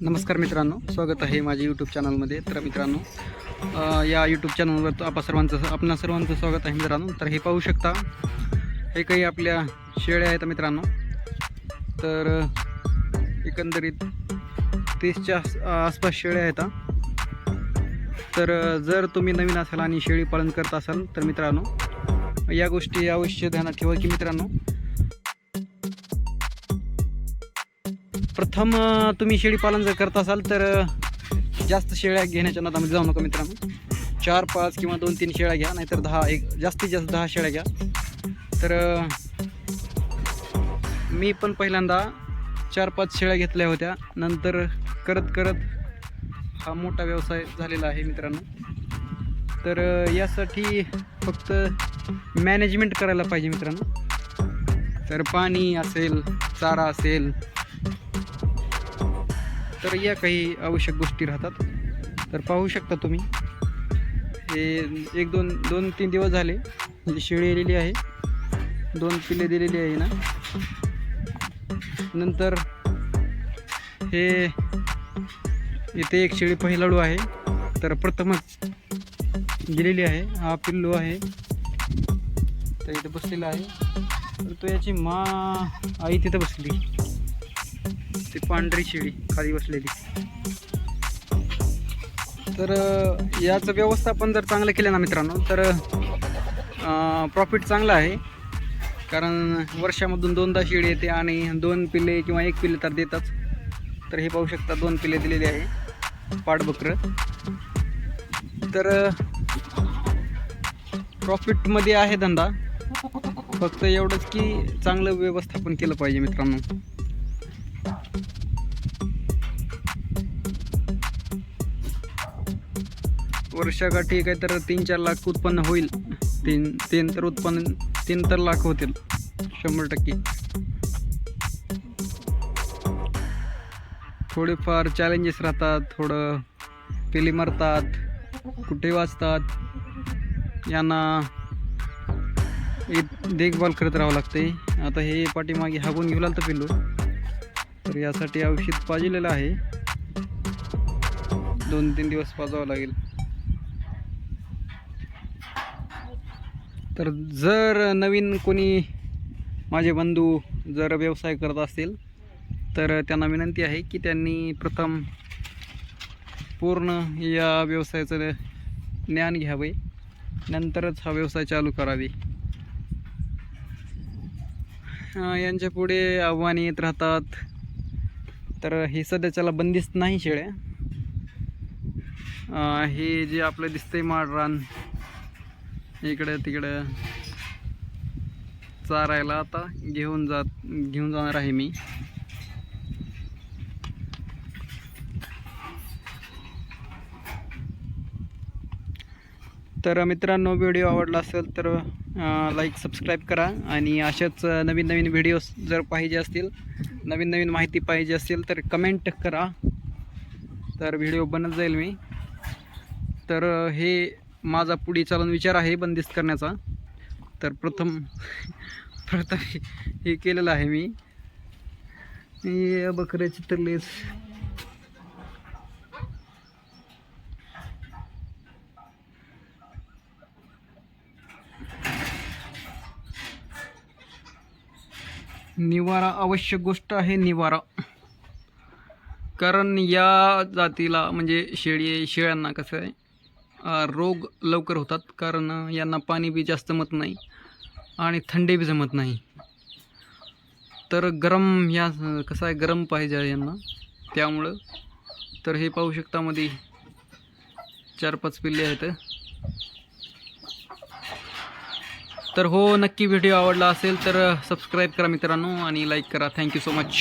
नमस्कार मित्रांनो स्वागत आहे माझ्या यूट्यूब चॅनलमध्ये तर मित्रांनो या यूट्यूब चॅनलवर आपण आपा सर्वांचं आपणा सर्वांचं स्वागत आहे मित्रांनो. तर हे पाहू शकता हे काही आपल्या शेळ्या आहेत मित्रांनो. तर एकंदरीत तीसच्या आसपास शेळ्या आहेत तर जर तुम्ही नवीन असाल आणि शेळी पालन करत असाल तर मित्रांनो या गोष्टी अवश्य ध्यानात ठेवा की मित्रांनो प्रथम तुम्ही शेळी पालन जर करत असाल तर जास्त शेळ्या घेण्याच्या नादामध्ये जाऊ नका मित्रांनो. चार पाच किंवा दोन तीन शेळ्या घ्या नाहीतर दहा एक जास्तीत जास्त दहा शेळ्या घ्या. तर मी पण पहिल्यांदा चार पाच शेळ्या घेतल्या होत्या. नंतर करत करत हा मोठा व्यवसाय झालेला आहे मित्रांनो. तर यासाठी फक्त मॅनेजमेंट करायला पाहिजे मित्रांनो. तर पाणी असेल चारा असेल तर या काही आवश्यक गोष्टी राहतात. तर पाहू शकता तुम्ही. हे एक दोन दोन तीन दिवस झाले. म्हणजे शेळी आलेली आहे. दोन पिल्ले दिलेली आहे ना. नंतर हे इथे एक शेळी पहिलाडू आहे. तर प्रथमच दिलेली आहे. हा पिल्लू आहे. तर इथे बसलेला आहे. तर तो याची मा आई तिथं बसली. ती पांढरी शेळी खाली बसलेली. तर याचं व्यवस्थापन जर चांगलं केलं ना मित्रांनो तर प्रॉफिट चांगलं आहे. कारण वर्षामधून दोनदा शेळी येते आणि दोन पिल्ले किंवा एक पिल्ले तर देतात. तर हे पाहू शकता दोन पिल्ले दिलेले आहे. पाठबकरं तर प्रॉफिटमध्ये आहे धंदा. फक्त एवढंच की चांगलं व्यवस्थापन केलं पाहिजे मित्रांनो. वर्षाकाठी काही तर तीन चार लाख उत्पन्न होईल. तीन तीन तर उत्पन्न तीन तर लाख होतील. शंभर टक्के. थोडेफार चॅलेंजेस राहतात थोडं पेली मारतात कुठे वाचतात यांना एक देखभाल करत राहावं लागते आता हे पाठीमागे हागून घेऊ लागतं पिल्लू. तर यासाठी औषध पाजिलेलं आहे. दोन तीन दिवस पाजावं लागेल. तर जर नवीन कोणी माझे बंधू जर व्यवसाय करत असतील तर त्यांना विनंती आहे की त्यांनी प्रथम पूर्ण या व्यवसायाचं ज्ञान घ्यावे. नंतरच हा व्यवसाय चालू करावे. यांच्या पुढे आव्हाने येत राहतात. तर हे सध्याच्याला बंदिस्त नाही शेळ्या. हे जे आपलं दिसतंय माळरान इकडं तिकडं चारायला आता घेऊन जात घेऊन जाणार आहे मी. तर मित्रांनो व्हिडिओ आवडला असेल तर लाईक सबस्क्राईब करा आणि अशाच नवीन नवीन व्हिडिओज जर पाहिजे असतील नवीन नवीन माहिती पाहिजे असेल तर कमेंट करा. तर व्हिडिओ बनत जाईल मी. तर हे माझा पुढे चालून विचार आहे बंदिस्त करण्याचा. तर प्रथम प्रथम हे- हे केलेलं आहे मी. हे बकऱ्याची तर लेस निवारा आवश्यक गोष्ट आहे निवारा. कारण या जातीला म्हणजे शेळी शेळ्यांना कसं आहे रोग लवकर होतात. कारण यांना पाणी बी जास्त जमत नाही आणि थंडी बी जमत नाही. तर गरम या कसं आहे गरम पाहिजे यांना. त्यामुळं तर हे पाहू शकता मध्ये चार पाच पिल्ले आहेत. तर हो नक्की व्हिडिओ आवडला असेल तर uh, सबस्क्राईब करा मित्रांनो आणि लाईक करा. Thank you so much